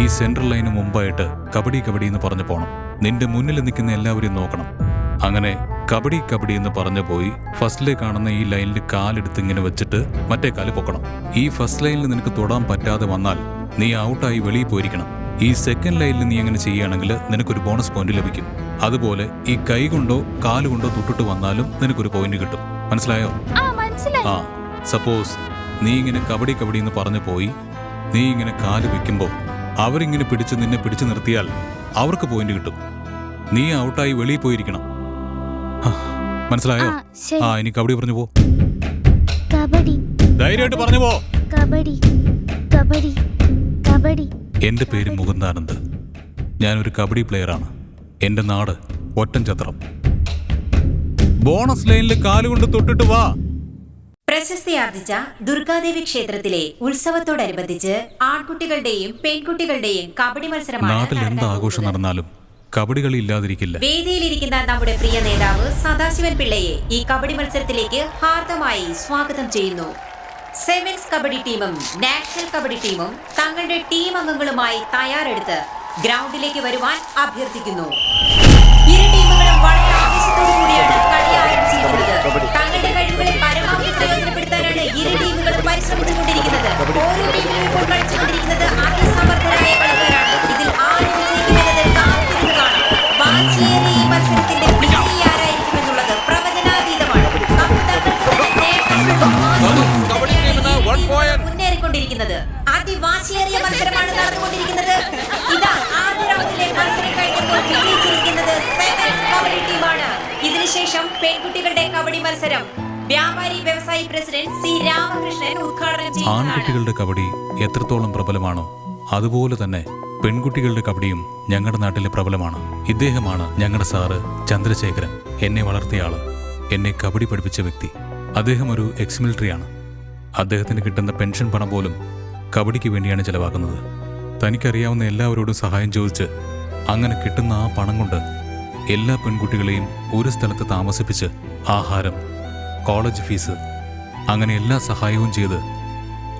ഈ central line മുമ്പായിട്ട് കബഡി കബഡി എന്ന് പറഞ്ഞു പോണം. നിന്റെ മുന്നിൽ നിൽക്കുന്ന എല്ലാവരെയും നോക്കണം. അങ്ങനെ കബഡി കബഡി എന്ന് പറഞ്ഞു പോയി ഫസ്റ്റിലെ കാണുന്ന ഈ ലൈനിൽ കാലെടുത്ത് ഇങ്ങനെ വെച്ചിട്ട് മറ്റേ കാൽ പൊക്കണം. ഈ ഫസ്റ്റ് ലൈനിൽ നിനക്ക് തൊടാൻ പറ്റാതെ വന്നാൽ നീ ഔട്ടായി വെളിയിൽ പോയിരിക്കണം. ഈ സെക്കൻഡ് ലൈനിൽ നീ അങ്ങനെ ചെയ്യുകയാണെങ്കിൽ നിനക്കൊരു ബോണസ് പോയിന്റ് ലഭിക്കും. അതുപോലെ ഈ കൈ കൊണ്ടോ കാലുകൊണ്ടോ തൊട്ടിട്ട് വന്നാലും നിനക്കൊരു പോയിന്റ് കിട്ടും. മനസ്സിലായോ? ആ മനസ്സിലായി. ആ സപ്പോസ് നീ ഇങ്ങനെ കബഡി കബഡി എന്ന് പറഞ്ഞു പോയി നീ ഇങ്ങനെ കാൽ വെക്കുമ്പോൾ അവരിങ്ങനെ പിടിച്ച് നിന്നെ പിടിച്ചു നിർത്തിയാൽ അവർക്ക് പോയിന്റ് കിട്ടും. നീ ഔട്ടായി വെളിയിൽ പോയിരിക്കണം. മനസ്സിലായോ? ആ ഇനി കബഡി പറഞ്ഞു പോ. കബഡി. ധൈര്യമായിട്ട് പറഞ്ഞു പോ. കബഡി. കബഡി. കബഡി. എന്റെ പേര് മുകുന്ദാനന്ദ്. ഞാനൊരു കബഡി പ്ലെയറാണ് എന്റെ നാട് ഒറ്റൻചത്രം ബോണസ് ലൈനിൽ കാലുകൊണ്ട് തൊട്ടിട്ട് വാ. പ്രശസ്തിയാർജിച്ച ദുർഗാദേവി ക്ഷേത്രത്തിലെ ഉത്സവത്തോടനുബന്ധിച്ച് ആൺകുട്ടികളുടെയും പെൺകുട്ടികളുടെയും കബഡി മത്സരമാണ് നാട്ടിൽ എന്ത് ആഘോഷം. നടന്നാലും കബഡി കളി ഇല്ലാതിരിക്കില്ല. വേദിയിലിരിക്കുന്ന നമ്മുടെ പ്രിയ നേതാവ് സദാശിവൻ പിള്ളയെ ഈ കബഡി മത്സരത്തിലേക്ക് ഹാർദമായി സ്വാഗതം ചെയ്യുന്നു. സെവൻസ് കബഡി ടീമും നാഷണൽ കബഡി ടീമും തങ്ങളുടെ ടീം അംഗങ്ങളുമായി തയ്യാറെടുത്ത് ഗ്രൗണ്ടിലേക്ക് വരുവാൻ അഭ്യർത്ഥിക്കുന്നു. ഇരു ടീമുകളും വളരെ ആവേശത്തോടു കൂടിയാണ് കളി ആരംഭിച്ചിരിക്കുന്നത് തങ്ങളുടെ കഴിവുകളെ ഇരു ടീമുകളും പരിശ്രമിച്ചുകൊണ്ടിരിക്കുന്നത്. ഓരോ ടീമിലും ഇപ്പോൾ കളിച്ചുകൊണ്ടിരിക്കുന്നത് അതിസമർത്ഥരായ കളിക്കാരാണ്. ഇതിൽ ആര് വിജയിക്കുമെന്നത് കാത്തിരുന്ന് കാണാം വാശിയേറിയ ഈ മത്സരത്തിന്റെ വിജയി ആരായിരിക്കുമെന്നുള്ളത് പ്രവചനാതീതമാണ്. മുന്നേറിക്കൊണ്ടിരിക്കുന്നത്. അതിവാശിയേറിയ മത്സരമാണ് നടന്നുകൊണ്ടിരിക്കുന്നത്. ഇതാ ആദ്യ റൗണ്ടിലെ മത്സരം കഴിഞ്ഞപ്പോൾ വിജയിച്ചിരിക്കുന്നത് സെവൻസ് കബഡി ടീമാണ്. ഇതിനുശേഷം പെൺകുട്ടികളുടെ കബഡി മത്സരം. വ്യാപാരി വ്യവസായി പ്രസിഡന്റ് സി രാമകൃഷ്ണൻ ഉദ്ഘാടനം ആൺകുട്ടികളുടെ കബഡി എത്രത്തോളം പ്രബലമാണോ അതുപോലെ തന്നെ പെൺകുട്ടികളുടെ കബഡിയും ഞങ്ങളുടെ നാട്ടിലെ പ്രബലമാണ്. ഇദ്ദേഹമാണ് ഞങ്ങളുടെ സാറ് ചന്ദ്രശേഖരൻ. എന്നെ വളർത്തിയ ആൾ എന്നെ കബഡി പഠിപ്പിച്ച വ്യക്തി. അദ്ദേഹം ഒരു എക്സ് മിലിറ്ററിയാണ് അദ്ദേഹത്തിന് കിട്ടുന്ന പെൻഷൻ പണം പോലും കബഡിക്ക് വേണ്ടിയാണ് ചെലവാക്കുന്നത്. തനിക്കറിയാവുന്ന എല്ലാവരോടും സഹായം ചോദിച്ച് അങ്ങനെ കിട്ടുന്ന ആ പണം കൊണ്ട് എല്ലാ പെൺകുട്ടികളെയും ഒരു സ്ഥലത്ത് താമസിപ്പിച്ച് ആഹാരം കോളേജ് ഫീസ് അങ്ങനെ എല്ലാ സഹായവും ചെയ്ത്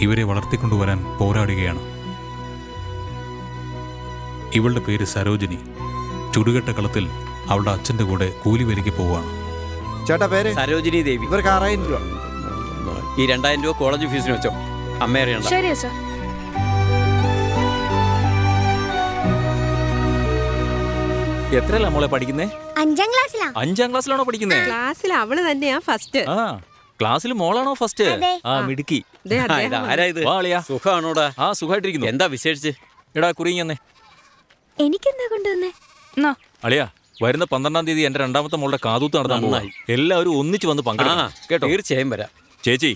ഇവരെ വളർത്തിക്കൊണ്ടുവരാൻ പോരാടുകയാണ്. ഇവളുടെ പേര് സരോജിനി. ചുടുകെട്ട കളത്തിൽ അവളുടെ അച്ഛന്റെ കൂടെ കൂലി വരിക്ക് പോവുകയാണ്. ചേട്ടാ പേര്? സരോജിനി ദേവി. ഇവർക്ക് ആറായിരം രൂപ. ഈ രണ്ടായിരം രൂപ കോളേജ് ഫീസിന് വെച്ചോ. അമ്മ അറിയണ്ട. ശരി അച്ഛാ എത്രയല്ല മോളെ പഠിക്കുന്നേ? അഞ്ചാം ക്ലാസ്സിലാ. അഞ്ചാം ക്ലാസ്സിലാണോ പഠിക്കുന്നേ? ക്ലാസ്സിൽ അവൾ തന്നെയാ ഫസ്റ്റ് ആ ക്ലാസ്സിൽ മോളാണോ ഫസ്റ്റ് ആ മിടുക്കി. ദേ ആ, ഇത്. വാ അളിയാ. സുഖാണോടാ? ആ സുഖമായിട്ടിരിക്കുന്നു എന്താ വിശേഷിച്ച്? എടാ കുറിങ്ങന്നെ എനിക്കെന്താ കൊണ്ടുവന്നേ? അളിയാ വരുന്ന പന്ത്രണ്ടാം തീയതി എന്റെ രണ്ടാമത്തെ മോളുടെ കാതൂത്ത് നന്നായി. എല്ലാവരും ഒന്നിച്ചു വന്ന് പങ്കെടുക്കാം പങ്കെടുക്കണം കേട്ടോ? തീർച്ചയായും വരാം. ചേച്ചി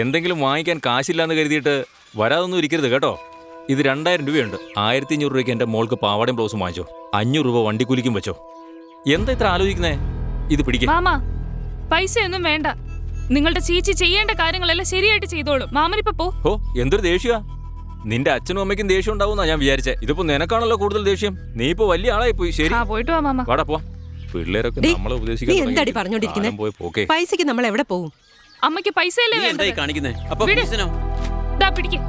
എന്തെങ്കിലും വാങ്ങിക്കാൻ കാശില്ലാന്ന് കരുതിയിട്ട് വരാതൊന്നും ഇരിക്കരുത് കേട്ടോ? ഇത് രണ്ടായിരം രൂപയുണ്ട്. ആയിരത്തി അഞ്ഞൂറ് രൂപയ്ക്ക് എന്റെ മോൾക്ക് പാവാടയും ബ്ലൗസും വാങ്ങിച്ചോ. അഞ്ഞൂറ് രൂപ വണ്ടിക്കൂലിക്കും വെച്ചോ. എന്താ ഇത്ര ആലോചിക്കുന്നേ? ഇത് പിടിക്കേ. മാമാ പൈസയൊന്നും വേണ്ട. നിങ്ങളുടെ ചേച്ചി ചെയ്യേണ്ട കാര്യങ്ങളെല്ലാം ശരിയായിട്ട് ചെയ്തോളും. മാമനിപ്പോ പോ. ഓ എന്തൊരു ദേഷ്യ. നിന്റെ അച്ഛനും അമ്മയ്ക്കും ദേഷ്യം ഉണ്ടാവുന്ന ഞാൻ വിചാരിച്ചേ. ഇതിപ്പോ നിനക്കാണല്ലോ കൂടുതൽ ദേഷ്യം. നീ ഇപ്പൊ വലിയ ആളായി പോയി. ശരി. ആ പോയിട്ട് വാ മാമ. വാടാ പോവാ പിള്ളേരൊക്കെ ഡേയ്, നമ്മളെ നീ എന്താടി. പറഞ്ഞോണ്ടിരിക്കുന്നെ? പോയി പോക്കേ. പൈസക്ക് നമ്മൾ എവിടെ പോകും അമ്മയ്ക്ക് പൈസയല്ലേ നീ എന്തായി കാണിക്കുന്നേ? അപ്പൊ വിട്. ഫീസിനോ? ദാ പിടിക്ക്.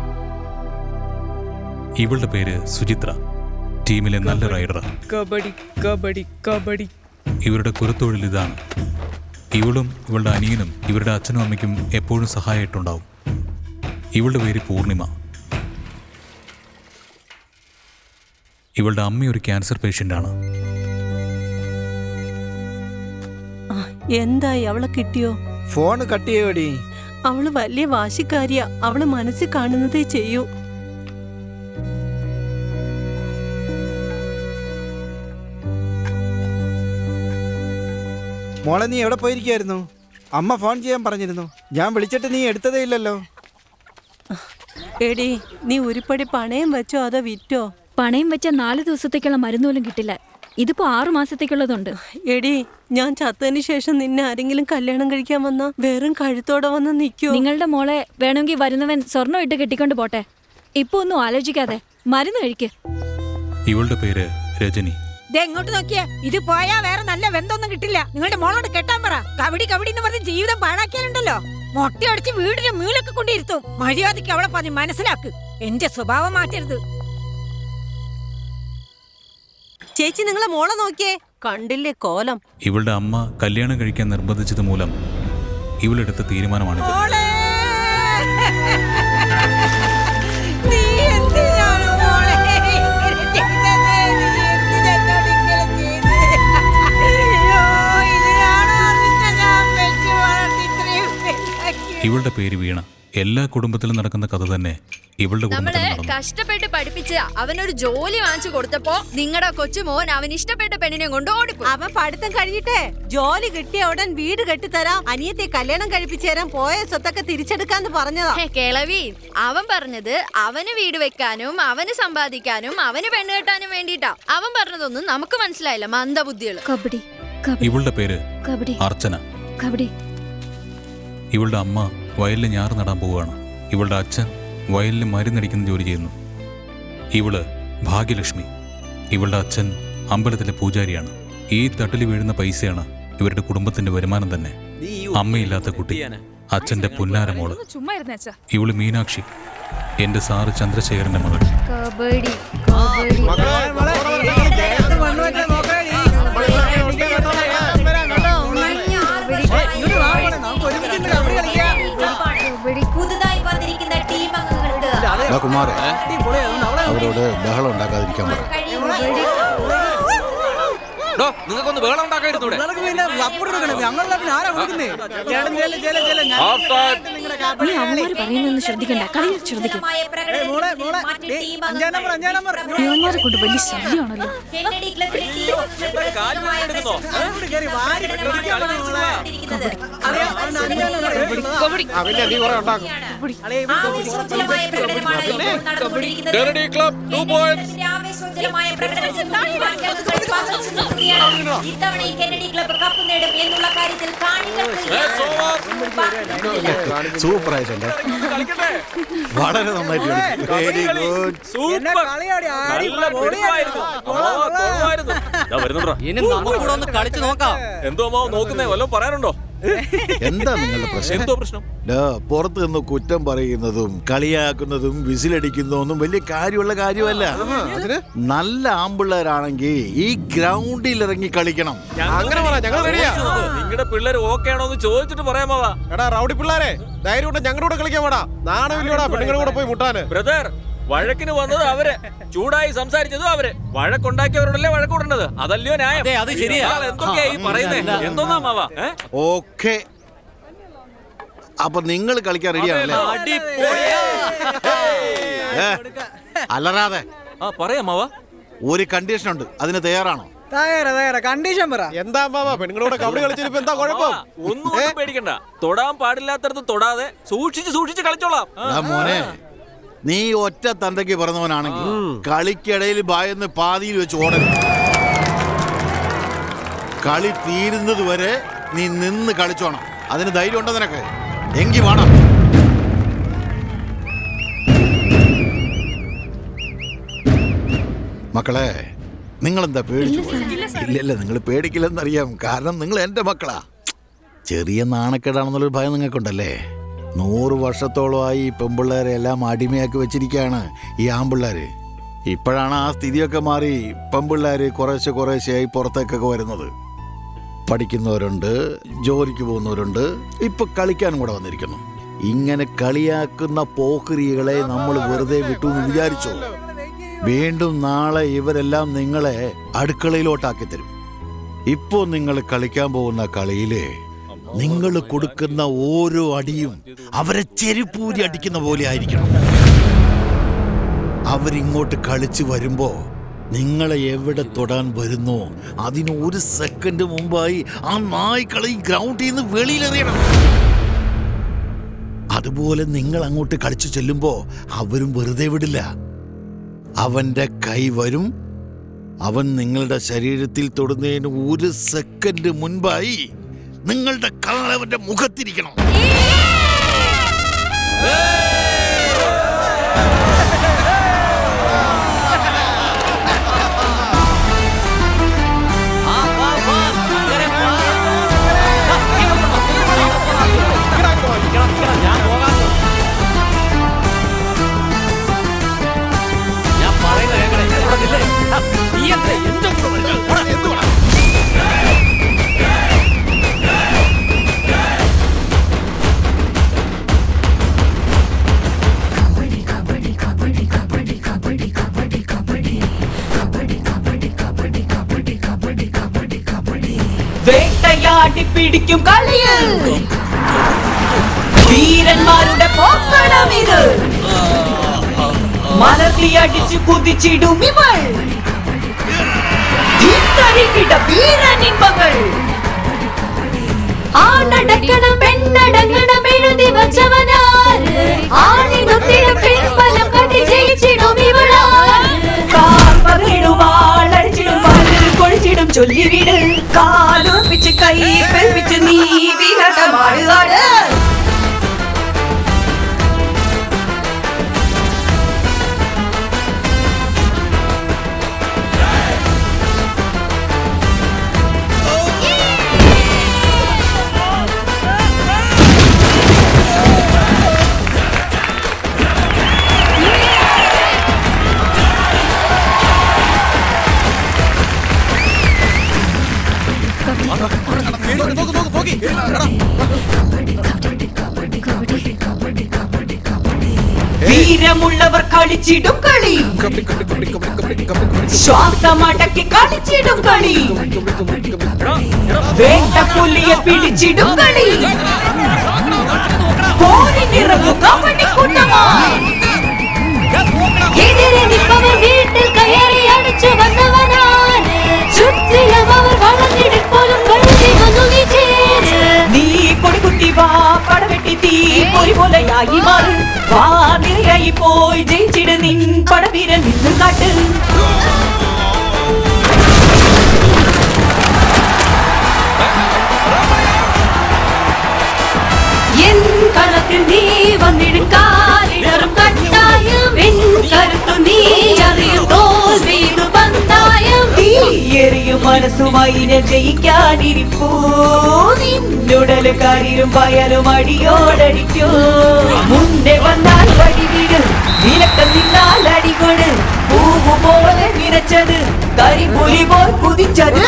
ഇവളുടെ പേര് സുചിത്ര. ടീമിലെ നല്ല റൈഡറാണ് കബഡി കബഡി കബഡി. ഇവരുടെ കുലത്തൊഴിൽ ഇതാണ്. ഇവളും ഇവളുടെ അനിയനും ഇവരുടെ അച്ഛനും അമ്മയ്ക്കും എപ്പോഴും സഹായമായിട്ടുണ്ടാവും ഇവളുടെ പേര് പൂർണിമ. ഇവളുടെ അമ്മ ഒരു ക്യാൻസർ ആണ്. എന്തായി? അവളെ കിട്ടിയോ? ഫോൺ കട്ട് ചെയ്യോടി. അവൾ വലിയ വാശിക്കാരിയാ. അവൾ മനസ്സിൽ കാണുന്നതേ ചെയ്യൂ. മോളെ നീ എവിടെ പോയിരിക്കായിരുന്നു അമ്മ ഫോൺ ചെയ്യാൻ പറഞ്ഞിരുന്നു. ഞാൻ വിളിച്ചിട്ട് നീ എടുത്തതേ ഇല്ലല്ലോ. എടി നീ ഉരുപ്പടി പണയം വെച്ചോ അതോ വിറ്റോ? പണയം വെച്ച നാല് ദിവസത്തേക്കുള്ള മരുന്ന് പോലും കിട്ടില്ല. ഇതിപ്പോ ആറു മാസത്തേക്കുള്ളതുണ്ട്. എടി ഞാൻ ചത്തതിന് ശേഷം നിന്നെ ആരെങ്കിലും കല്യാണം കഴിക്കാൻ വന്നാ വെറും കഴുത്തോടെ വന്ന് നിൽക്കോ നിങ്ങളുടെ മോളെ വേണമെങ്കിൽ വരുന്നവൻ സ്വർണം ഇട്ട് കെട്ടിക്കൊണ്ട് പോട്ടെ. ഇപ്പൊ ഒന്നും ആലോചിക്കാതെ. മരുന്ന് കഴിക്ക്. ഇവളുടെ പേര് രജനി. എങ്ങോട്ട് നോക്കിയേ. ഇത് പോയാ വേറെ നല്ല വെന്തൊന്നും കിട്ടില്ല. നിങ്ങളുടെ മോളോട് കെട്ടാൻ പറ. കവടി കവടി എന്ന് പറഞ്ഞ് ജീവിതം പാഴാക്കിയാലുണ്ടല്ലോ. മൊട്ടയടിച്ച് വീടിന്റെ മീളൊക്കെ കൊണ്ടിരുത്തും മര്യാദയ്ക്ക് അവളെ പറഞ്ഞ് മനസ്സിലാക്ക്. എന്റെ സ്വഭാവം മാറ്റരുത്. ചേച്ചി നിങ്ങളെ മോളെ നോക്കിയേ. കണ്ടില്ലേ കോലം. ഇവളുടെ അമ്മ കല്യാണം കഴിക്കാൻ നിർബന്ധിച്ചത് മൂലം ഇവളെടുത്ത തീരുമാനമാണിത്. മോളെ! ഇവളുടെ പേര് വീണ. എല്ലാ കുടുംബത്തിലും നടക്കുന്ന കഥ തന്നെ ഇവളുടെ നമ്മൾ കഷ്ടപ്പെട്ട് പഠിപ്പിച്ച് അവനൊരു ജോലി വാങ്ങിച്ചു കൊടുത്തപ്പോ നിങ്ങളുടെ കൊച്ചുമോൻ അവൻ ഇഷ്ടപ്പെട്ട പെണ്ണിനെ കൊണ്ട് ഓടിപ്പോ അവൻ പഠിത്തം കഴിഞ്ഞിട്ടേ ജോലി കിട്ടിയ ഉടൻ വീട് കെട്ടിത്തരാം. അനിയത്തെ കല്യാണം കഴിപ്പിച്ചു തരാൻ പോയ സ്വത്തൊക്കെ തിരിച്ചെടുക്കാന്ന് പറഞ്ഞതാ. കേളവി അവൻ പറഞ്ഞത് അവന് വീട് വെക്കാനും അവന് സമ്പാദിക്കാനും അവന് പെണ്ണ് കെട്ടാനും വേണ്ടിട്ടാ അവൻ പറഞ്ഞതൊന്നും നമുക്ക് മനസ്സിലായില്ല. മന്ദബുദ്ധികൾ കബഡി കബഡി ഇവളുടെ പേര് കബഡി അർച്ചന. കബഡി ഇവളുടെ അമ്മ വയലിൽ ഞാറ് നടാൻ പോവുകയാണ്. ഇവളുടെ അച്ഛൻ വയലിൽ മരുന്നടിക്കുന്ന ജോലി ചെയ്യുന്നു. ഇവൾ ഭാഗ്യലക്ഷ്മി. ഇവളുടെ അച്ഛൻ അമ്പലത്തിലെ പൂജാരിയാണ്. ഈ തട്ടിൽ വീഴുന്ന പൈസയാണ് ഇവരുടെ കുടുംബത്തിന്റെ വരുമാനം തന്നെ. അമ്മയില്ലാത്ത കുട്ടി. അച്ഛന്റെ പുന്നാര മോൾ. ചുമ്മാ ഇരുന്നേ അച്ഛാ. ഇവൾ മീനാക്ഷി. എന്റെ സാറ് ചന്ദ്രശേഖരന്റെ മകൾ അംഗങ്ങൾക്ക് കുമാരെ അവരോട് ബഹളം ഉണ്ടാക്കാതിരിക്കാൻ പറ. നിങ്ങൾക്കൊന്ന് വേളം ഉണ്ടാക്കായിരുന്നൂടെ നീ അമ്മമാര് പറയുന്നൊന്നും ശ്രദ്ധിക്കണ്ട കളിയിൽ ശ്രദ്ധിക്കും യുവമാരെ കൊണ്ട് വലിയ ശല്യമാണല്ലോ കെനഡി ക്ലബ് ടു പോയിന്റ്സ് ഇതിന്റെ പ്രകടനം ഇത്തവണ ഈ കെന്നഡി ക്ലബ്ബ് കപ്പ് നേടും എന്നുള്ള കാര്യത്തിൽ കാണികൾക്ക് സൂപ്പർ ആയിട്ടുണ്ട്. വളരെ നന്നായിട്ട് വെരി ഗുഡ്. ഇനി നമുക്കൂടെ ഒന്ന് കളിച്ചു നോക്കാം. എന്തോ അമ്മാവ് നോക്കുന്നേ? വല്ലതും പറയാനുണ്ടോ? എന്താ നിങ്ങളുടെ പ്രശ്നം? എന്തോ പ്രശ്നം? ഡാ, പുറത്ത് നിന്ന് കുറ്റം പറയുന്നതും കളിയാക്കുന്നതും വിസിലടിക്കുന്നതൊന്നും വലിയ കാര്യമുള്ള കാര്യമല്ല. നല്ല ആമ്പിള്ളേരാണെങ്കിൽ ഈ ഗ്രൗണ്ടിൽ ഇറങ്ങി കളിക്കണം അങ്ങനെ പറ ഞങ്ങൾ നിങ്ങളുടെ പിള്ളേർ ഓക്കെ ആണോ എന്ന് ചോദിച്ചിട്ട് പറയാമാവാ എടാ റൗഡി പിള്ളാരെ ധൈര്യം ഉണ്ട് ഞങ്ങളുടെ കൂടെ കളിക്കാൻ വേടാ നാണമില്ലടാ പെണ്ണുങ്ങളുടെ കൂടെ പോയി മുട്ടാന്. ബ്രദർ വഴക്കിന് വന്നത് അവർ. ചൂടായി സംസാരിച്ചതും അവർ. വഴക്കുണ്ടാക്കിയവരോടല്ലേ വഴക്കൂടേണ്ടത് അതല്ലയോ ന്യായം? അതെ, അത് ശരിയാ. ഇയാൾ എന്തൊക്കെയാ ഈ പറയുന്നേ? എന്തോന്നാ മാവാ? ഏ? ഓക്കെ. അപ്പൊ നിങ്ങൾ കളിക്കാൻ റെഡിയാണല്ലേ ഏ, അലറാതെ. ആ പറയാം മാവാ. ഒരു കണ്ടീഷൻ ഉണ്ട്. അതിന് തയ്യാറാണോ? കണ്ടീഷൻ പറ. എന്താ മാവാ? പെണ്ണുങ്ങളോട് കൂടെ കബഡി കളിച്ചിട്ട് എന്താ കുഴപ്പം? ഒന്നും ഒന്നും പേടിക്കണ്ട. തൊടാൻ പാടില്ലാത്തടത്ത് തൊടാതെ സൂക്ഷിച്ച് സൂക്ഷിച്ച് കളിച്ചോളാം. ആ. എടാ മോനെ നീ ഒറ്റ തന്തയ്ക്ക് പറഞ്ഞവനാണെങ്കിൽ കളിക്കിടയിൽ ഭയന്ന് പാതിയിൽ വെച്ച് ഓടരുത്. കളി തീരുന്നത് വരെ നീ നിന്ന് കളിച്ചോണം. അതിന് ധൈര്യം ഉണ്ടോ നിനക്ക്? എങ്കി വേണം മക്കളെ നിങ്ങളെന്താ പേടിച്ചു ഇല്ലല്ല നിങ്ങൾ പേടിക്കില്ലെന്നറിയാം. കാരണം നിങ്ങൾ എന്റെ മക്കളാ. ചെറിയ നാണക്കേടാണെന്നുള്ളൊരു ഭയം നിങ്ങൾക്കുണ്ടല്ലേ? നൂറ് വർഷത്തോളമായി ഈ പെമ്പിള്ളേരെ എല്ലാം അടിമയാക്കി വെച്ചിരിക്കുകയാണ് ഈ ആമ്പിള്ളേര്. ഇപ്പോഴാണ് ആ സ്ഥിതിയൊക്കെ മാറി പെമ്പിള്ളേര് കുറേശ്ശെ കുറേശ്ശെയായി പുറത്തേക്കൊക്കെ വരുന്നത്. പഠിക്കുന്നവരുണ്ട് ജോലിക്ക് പോകുന്നവരുണ്ട് ഇപ്പൊ കളിക്കാനും കൂടെ വന്നിരിക്കുന്നു. ഇങ്ങനെ കളിയാക്കുന്ന പോക്രികളെ നമ്മൾ വെറുതെ വിട്ടു എന്ന് വിചാരിച്ചോ? വീണ്ടും നാളെ ഇവരെല്ലാം നിങ്ങളെ അടുക്കളയിലോട്ടാക്കി തരും. ഇപ്പോ നിങ്ങൾ കളിക്കാൻ പോകുന്ന കളിയിൽ നിങ്ങൾ കൊടുക്കുന്ന ഓരോ അടിയും അവരെ ചെരുപ്പൂരി അടിക്കുന്ന പോലെ ആയിരിക്കണം. അവരിങ്ങോട്ട് കളിച്ച് വരുമ്പോ നിങ്ങളെ എവിടെ തൊടാൻ വരുന്നു അതിന് ഒരു സെക്കൻഡ് മുമ്പായി ആ നായ്ക്കളെ ഗ്രൗണ്ടിൽ നിന്ന് വെളിയിലെറിയണം. അതുപോലെ നിങ്ങൾ അങ്ങോട്ട് കളിച്ചു ചെല്ലുമ്പോൾ അവരും വെറുതെ വിടില്ല. അവന്റെ കൈ വരും. അവൻ നിങ്ങളുടെ ശരീരത്തിൽ തൊടുന്നതിന് ഒരു സെക്കൻഡ് മുൻപായി നിങ്ങളുടെ കാൽ അവന്റെ മുഖത്തിരിക്കണം ആട്ടിപ്പിടിക്കും കളിയിൽ വീരന്മാരുടെ പോക്കണം ഇത്. മലർത്തിയടിച്ചു കുതിച്ചിടും ഇവൾ. വിത്തറികിട വീരനിന്മകൾ. ആണടക്കണം പെണ്ണടങ്ങണം എഴുതി വച്ചവനാര്? ആണിനൊത്തിട ചൊല്ലിവിട്. കാലുറപ്പിച്ച് കൈ പെൽപ്പിച്ച് നീ വിഹടമാടുകാട് വീരമുള്ളവർ കളിച്ചിടും കളി. ശ്വാസമടക്കി കളിച്ചിടും കളി. വേണ്ട പുലിയെ പിടിച്ചിടും കളി. പോരിനിറങ്ങും കബഡിക്കൂട്ടമായി എതിരെ നിപ്പവർ വീട്ടിൽ കയറി അടിച്ചു വന്നവനാര് യേശുവൈനെ ജയിക്കാനിരിപ്പൂ? നിന്നുടലുകാരിലും വയലും അടിയോടടിക്കൂ? മുന്നേ വന്നാൽ വഴിവിട് വിലക്കം നിന്നാൽ അടികൊട് പൂവ് പോലെ നിറച്ചത് കരിപുലി പോൽ കുതിച്ചത്.